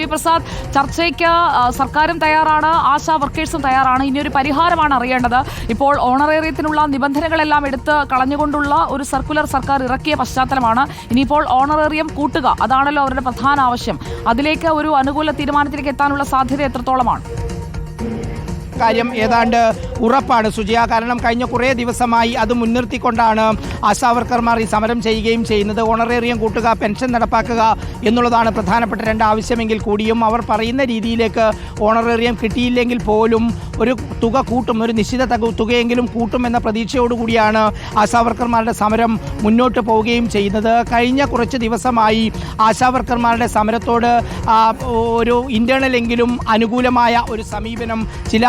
V Prasad ചർച്ചയ്ക്ക് സർക്കാരും തയ്യാറാണ് ആശാ വർക്കേഴ്സും തയ്യാറാണ്. ഇനിയൊരു പരിഹാരമാണ് അറിയേണ്ടത്. ഇപ്പോൾ ഓണറേറിയത്തിനുള്ള നിബന്ധനകളെല്ലാം എടുത്ത് കളഞ്ഞുകൊണ്ടുള്ള ഒരു സർക്കുലർ സർക്കാർ ഇറക്കിയ പശ്ചാത്തലമാണ്. ഇനിയിപ്പോൾ ഓണറേറിയം കൂട്ടുക അതാണല്ലോ അവരുടെ പ്രധാന ആവശ്യം. അതിലേക്ക് ഒരു അനുകൂല തീരുമാനത്തിലേക്ക് എത്താനുള്ള സാധ്യത എത്രത്തോളമാണ്? കാര്യം ഏതാണ്ട് ഉറപ്പാണ് സുജയ. കാരണം കഴിഞ്ഞ കുറേ ദിവസമായി അത് മുൻനിർത്തിക്കൊണ്ടാണ് ആശാവർക്കർമാർ ഈ സമരം ചെയ്യുകയും ചെയ്യുന്നത്. ഓണറേറിയം കൂട്ടുക പെൻഷൻ നടപ്പാക്കുക എന്നുള്ളതാണ് പ്രധാനപ്പെട്ട രണ്ട് ആവശ്യമെങ്കിൽ കൂടിയും. അവർ പറയുന്ന രീതിയിലേക്ക് ഓണറേറിയം കിട്ടിയില്ലെങ്കിൽ പോലും ഒരു തുക കൂട്ടും ഒരു നിശ്ചിത തുകയെങ്കിലും കൂട്ടും എന്ന പ്രതീക്ഷയോടുകൂടിയാണ് ആശാവർക്കർമാരുടെ സമരം മുന്നോട്ട് പോവുകയും ചെയ്യുന്നത്. കഴിഞ്ഞ കുറച്ച് ദിവസമായി ആശാവർക്കർമാരുടെ സമരത്തോട് ഒരു ഇന്റേണലെങ്കിലും അനുകൂലമായ ഒരു സമീപനം ചില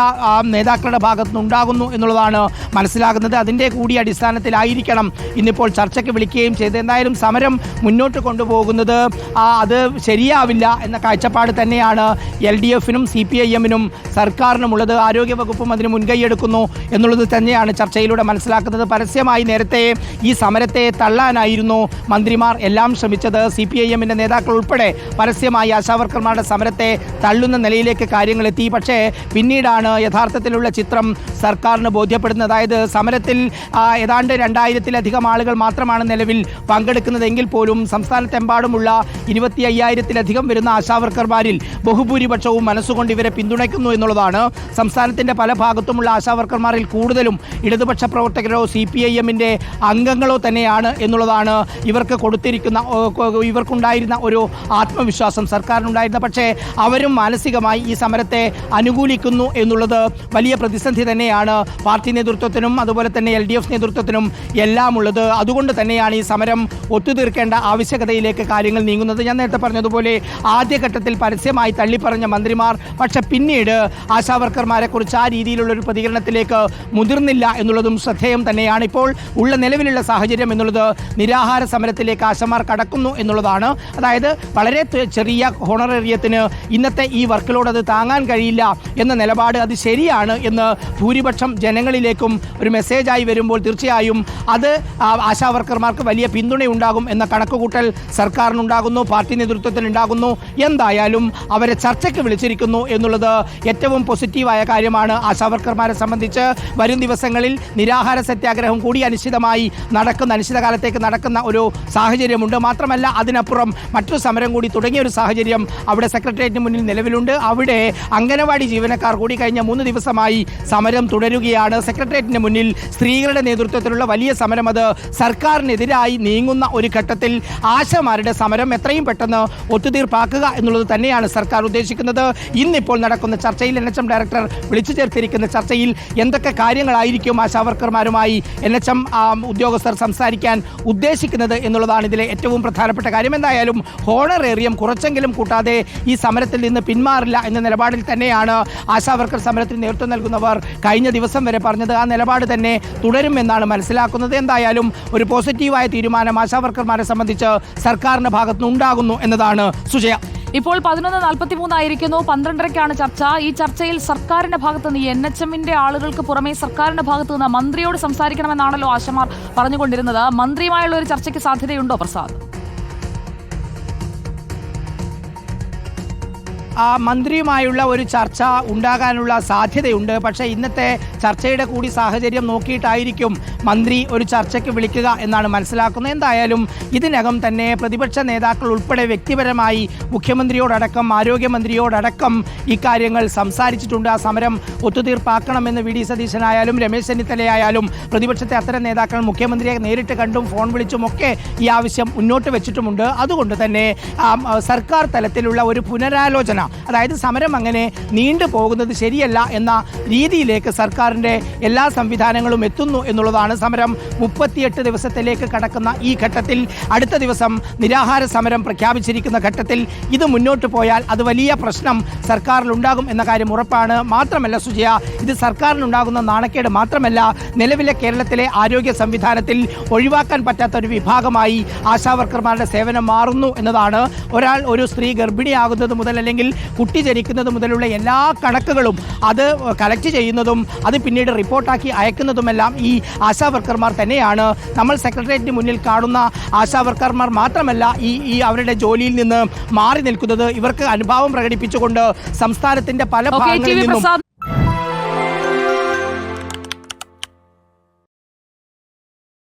നേതാക്കളുടെ ഭാഗത്തു നിന്നുണ്ടാകുന്നു എന്നുള്ളതാണ് മനസ്സിലാകുന്നത്. അതിന്റെ കൂടി അടിസ്ഥാനത്തിലായിരിക്കണം ഇന്നിപ്പോൾ ചർച്ചയ്ക്ക് വിളിക്കുകയും ചെയ്ത് എന്തായാലും സമരം മുന്നോട്ട് കൊണ്ടുപോകുന്നത് അത് ശരിയാവില്ല എന്ന കാഴ്ചപ്പാട് തന്നെയാണ് എൽ ഡി എഫിനും സി പി ഐ എമ്മിനും സർക്കാരിനുമുള്ളത്. ആരോഗ്യവകുപ്പും അതിന് മുൻകൈയെടുക്കുന്നു എന്നുള്ളത് തന്നെയാണ് ചർച്ചയിലൂടെ മനസ്സിലാക്കുന്നത്. പരസ്യമായി നേരത്തെ ഈ സമരത്തെ തള്ളാനായിരുന്നു മന്ത്രിമാർ എല്ലാം ശ്രമിച്ചത്. സി പി ഐ എമ്മിന്റെ നേതാക്കൾ ഉൾപ്പെടെ പരസ്യമായി ആശാവർക്കർമാരുടെ സമരത്തെ തള്ളുന്ന നിലയിലേക്ക് കാര്യങ്ങൾ എത്തി. പക്ഷേ പിന്നീടാണ് യഥാർത്ഥത്തിലുള്ള ചിത്രം സർക്കാരിന് ബോധ്യപ്പെടുന്നത്. അതായത് സമരത്തിൽ ഏതാണ്ട് രണ്ടായിരത്തിലധികം ആളുകൾ മാത്രമാണ് നിലവിൽ പങ്കെടുക്കുന്നതെങ്കിൽ പോലും സംസ്ഥാനത്തെമ്പാടുമുള്ള ഇരുപത്തി അയ്യായിരത്തിലധികം വരുന്ന ആശാവർക്കർമാരിൽ ബഹുഭൂരിപക്ഷവും മനസ്സുകൊണ്ട് ഇവരെ പിന്തുണയ്ക്കുന്നു എന്നുള്ളതാണ്. സംസ്ഥാനത്തിന്റെ പല ഭാഗത്തുമുള്ള ആശാവർക്കർമാരിൽ കൂടുതലും ഇടതുപക്ഷ പ്രവർത്തകരോ സി പി ഐ എമ്മിന്റെ അംഗങ്ങളോ തന്നെയാണ് എന്നുള്ളതാണ് ഇവർക്ക് കൊടുത്തിരിക്കുന്ന ഇവർക്കുണ്ടായിരുന്ന ഒരു ആത്മവിശ്വാസം സർക്കാരിനുണ്ടായിരുന്ന പക്ഷേ അവരും മാനസികമായി ഈ സമരത്തെ അനുകൂലിക്കുന്നു എന്നുള്ളത് വലിയ പ്രതിസന്ധി തന്നെയാണ് പാർട്ടി നേതൃത്വത്തിനും അതുപോലെ തന്നെ എൽ ഡി എഫ് നേതൃത്വത്തിനും എല്ലാം ഉള്ളത്. അതുകൊണ്ട് തന്നെയാണ് ഈ സമരം ഒത്തുതീർക്കേണ്ട ആവശ്യകതയിലേക്ക് കാര്യങ്ങൾ നീങ്ങുന്നത്. ഞാൻ നേരത്തെ പറഞ്ഞതുപോലെ ആദ്യഘട്ടത്തിൽ പരസ്യമായി തള്ളിപ്പറഞ്ഞ മന്ത്രിമാർ പക്ഷെ പിന്നീട് ആശാവർക്കർമാരെ കുറിച്ച് ആ രീതിയിലുള്ള ഒരു പ്രതികരണത്തിലേക്ക് മുതിർന്നില്ല എന്നുള്ളതും ശ്രദ്ധേയം തന്നെയാണ്. ഇപ്പോൾ ഉള്ള നിലവിലുള്ള സാഹചര്യം എന്നുള്ളത് നിരാഹാര സമരത്തിലേക്ക് ആശമാർ കടക്കുന്നു എന്നുള്ളതാണ്. അതായത് വളരെ ചെറിയ ഹോണറേറിയത്തിന് ഇന്നത്തെ ഈ വർക്കിലോട് അത് താങ്ങാൻ കഴിയില്ല എന്ന നിലപാട് അത് ശരിയാണ് എന്ന് ഭൂരിപക്ഷം ജനങ്ങളിലേക്കും ഒരു മെസ്സേജായി വരുമ്പോൾ തീർച്ചയായും അത് ആശാ ആശാവർക്കർമാർക്ക് വലിയ പിന്തുണയുണ്ടാകും എന്ന കണക്കുകൂട്ടൽ സർക്കാരിനുണ്ടാകുന്നു പാർട്ടി നേതൃത്വത്തിനുണ്ടാകുന്നു. എന്തായാലും അവരെ ചർച്ചയ്ക്ക് വിളിച്ചിരിക്കുന്നു എന്നുള്ളത് ഏറ്റവും പോസിറ്റീവായ കാര്യമാണ് ആശാവർക്കർമാരെ സംബന്ധിച്ച്. വരും ദിവസങ്ങളിൽ നിരാഹാര സത്യാഗ്രഹം കൂടി അനിശ്ചിതമായി നടക്കുന്ന അനിശ്ചിതകാലത്തേക്ക് നടക്കുന്ന ഒരു സാഹചര്യമുണ്ട്. മാത്രമല്ല അതിനപ്പുറം മറ്റൊരു സമരം കൂടി തുടങ്ങിയ ഒരു സാഹചര്യം അവിടെ സെക്രട്ടേറിയറ്റിന് മുന്നിൽ നിലവിലുണ്ട്. അവിടെ അംഗനവാടി ജീവനക്കാർ കൂടി കഴിഞ്ഞ മൂന്ന് ദിവസമായി സമരം തുടരുകയാണ്. സെക്രട്ടേറിയറ്റിന് മുന്നിൽ സ്ത്രീകളുടെ നേതൃത്വത്തിലുള്ള വലിയ സമരം അത് സർക്കാരിനെതിരായി നീങ്ങുന്ന ഒരു ഘട്ടത്തിൽ ആശമാരുടെ സമരം എത്രയും പെട്ടെന്ന് ഒത്തുതീർപ്പാക്കുക എന്നുള്ളത് തന്നെയാണ് സർക്കാർ ഉദ്ദേശിക്കുന്നത്. ഇന്നിപ്പോൾ നടക്കുന്ന ചർച്ചയിൽ എൻ എച്ച് എം ഡയറക്ടർ വിളിച്ചു ചേർത്തിരിക്കുന്ന ചർച്ചയിൽ എന്തൊക്കെ കാര്യങ്ങളായിരിക്കും ആശാവർക്കർമാരുമായി എൻ എച്ച് എം ഉദ്യോഗസ്ഥർ സംസാരിക്കാൻ ഉദ്ദേശിക്കുന്നത് എന്നുള്ളതാണ് ഇതിലെ ഏറ്റവും പ്രധാനപ്പെട്ട കാര്യം. എന്തായാലും ഹോണർ ഹോണറേറിയം കുറച്ചെങ്കിലും കൂട്ടാതെ ഈ സമരത്തിൽ നിന്ന് പിന്മാറില്ല എന്ന നിലപാടിൽ തന്നെയാണ് ആശാവർക്കർ സമരത്തിന് നേതൃത്വം നൽകുന്നവർ കഴിഞ്ഞ ദിവസം വരെ പറഞ്ഞത് ആ നിലപാട് തന്നെ തുടരുമെന്നാണ് മനസ്സിലാക്കുന്നത്. എന്തായാലും ഒരു പോസിറ്റീവായ തീരുമാനം ആശാവർക്കർമാരെ സംബന്ധിച്ച് സർക്കാരിന്റെ ഭാഗത്തുനിന്ന് ഉണ്ടാകുന്നു എന്നതാണ് സുജയ. ഇപ്പോൾ പതിനൊന്ന് നാൽപ്പത്തി മൂന്നായിരിക്കുന്നു പന്ത്രണ്ടരയ്ക്കാണ് ചർച്ച. ഈ ചർച്ചയിൽ സർക്കാരിന്റെ ഭാഗത്ത് നിന്ന് എൻ എച്ച് എമ്മിന്റെ ആളുകൾക്ക് പുറമെ സർക്കാരിന്റെ ഭാഗത്ത് നിന്ന് മന്ത്രിയോട് സംസാരിക്കണമെന്നാണല്ലോ ആശമാർ പറഞ്ഞുകൊണ്ടിരുന്നത്. മന്ത്രിയുമായുള്ള ഒരു ചർച്ചയ്ക്ക് സാധ്യതയുണ്ടോ പ്രസാദ്? മന്ത്രിയുമായുള്ള ഒരു ചർച്ച ഉണ്ടാകാനുള്ള സാധ്യതയുണ്ട്. പക്ഷേ ഇന്നത്തെ ചർച്ചയുടെ കൂടി സാഹചര്യം നോക്കിയിട്ടായിരിക്കും മന്ത്രി ഒരു ചർച്ചയ്ക്ക് വിളിക്കുക എന്നാണ് മനസ്സിലാക്കുന്നത്. എന്തായാലും ഇതിനകം തന്നെ പ്രതിപക്ഷ നേതാക്കൾ ഉൾപ്പെടെ വ്യക്തിപരമായി മുഖ്യമന്ത്രിയോടടക്കം ആരോഗ്യമന്ത്രിയോടടക്കം ഇക്കാര്യങ്ങൾ സംസാരിച്ചിട്ടുണ്ട്. ആ സമരം ഒത്തുതീർപ്പാക്കണമെന്ന് വി ഡി സതീശനായാലും രമേശ് ചെന്നിത്തലയായാലും പ്രതിപക്ഷത്തെ അത്തരം നേതാക്കൾ മുഖ്യമന്ത്രിയെ നേരിട്ട് കണ്ടും ഫോൺ വിളിച്ചുമൊക്കെ ഈ ആവശ്യം മുന്നോട്ട് വെച്ചിട്ടുമുണ്ട്. അതുകൊണ്ട് തന്നെ സർക്കാർ തലത്തിലുള്ള ഒരു പുനരാലോചന അതായത് സമരം അങ്ങനെ നീണ്ടു പോകുന്നത് ശരിയല്ല എന്ന രീതിയിലേക്ക് സർക്കാരിന്റെ എല്ലാ സംവിധാനങ്ങളും എത്തുന്നു എന്നുള്ളതാണ് സമരം മുപ്പത്തിയെട്ട് ദിവസത്തിലേക്ക് കടക്കുന്ന ഈ ഘട്ടത്തിൽ. അടുത്ത ദിവസം നിരാഹാര സമരം പ്രഖ്യാപിച്ചിരിക്കുന്ന ഘട്ടത്തിൽ ഇത് മുന്നോട്ട് പോയാൽ അത് വലിയ പ്രശ്നം സർക്കാരിലുണ്ടാകും എന്ന കാര്യം ഉറപ്പാണ്. മാത്രമല്ല സുജയ ഇത് സർക്കാരിനുണ്ടാകുന്ന നാണക്കേട് മാത്രമല്ല നിലവിലെ കേരളത്തിലെ ആരോഗ്യ സംവിധാനത്തിൽ ഒഴിവാക്കാൻ പറ്റാത്ത ഒരു വിഭാഗമായി ആശാവർക്കർമാരുടെ സേവനം മാറുന്നു എന്നതാണ്. ഒരാൾ ഒരു സ്ത്രീ ഗർഭിണിയാകുന്നത് മുതൽ അല്ലെങ്കിൽ കുട്ടി ജനിക്കുന്നത് മുതലുള്ള എല്ലാ കണക്കുകളും അത് കളക്ട് ചെയ്യുന്നതും അത് പിന്നീട് റിപ്പോർട്ടാക്കി അയക്കുന്നതുമെല്ലാം ഈ ആശാ വർക്കർമാർ തന്നെയാണ്. നമ്മൾ സെക്രട്ടേറിയറ്റിന് മുന്നിൽ കാണുന്ന ആശാ വർക്കർമാർ മാത്രമല്ല ഈ ഈ അവരുടെ ജോലിയിൽ നിന്ന് മാറി നിൽക്കുന്നത്. ഇവർക്ക് അനുഭാവം പ്രകടിപ്പിച്ചുകൊണ്ട് സംസ്ഥാനത്തിന്റെ പല ഭാഗങ്ങളിൽ നിന്നും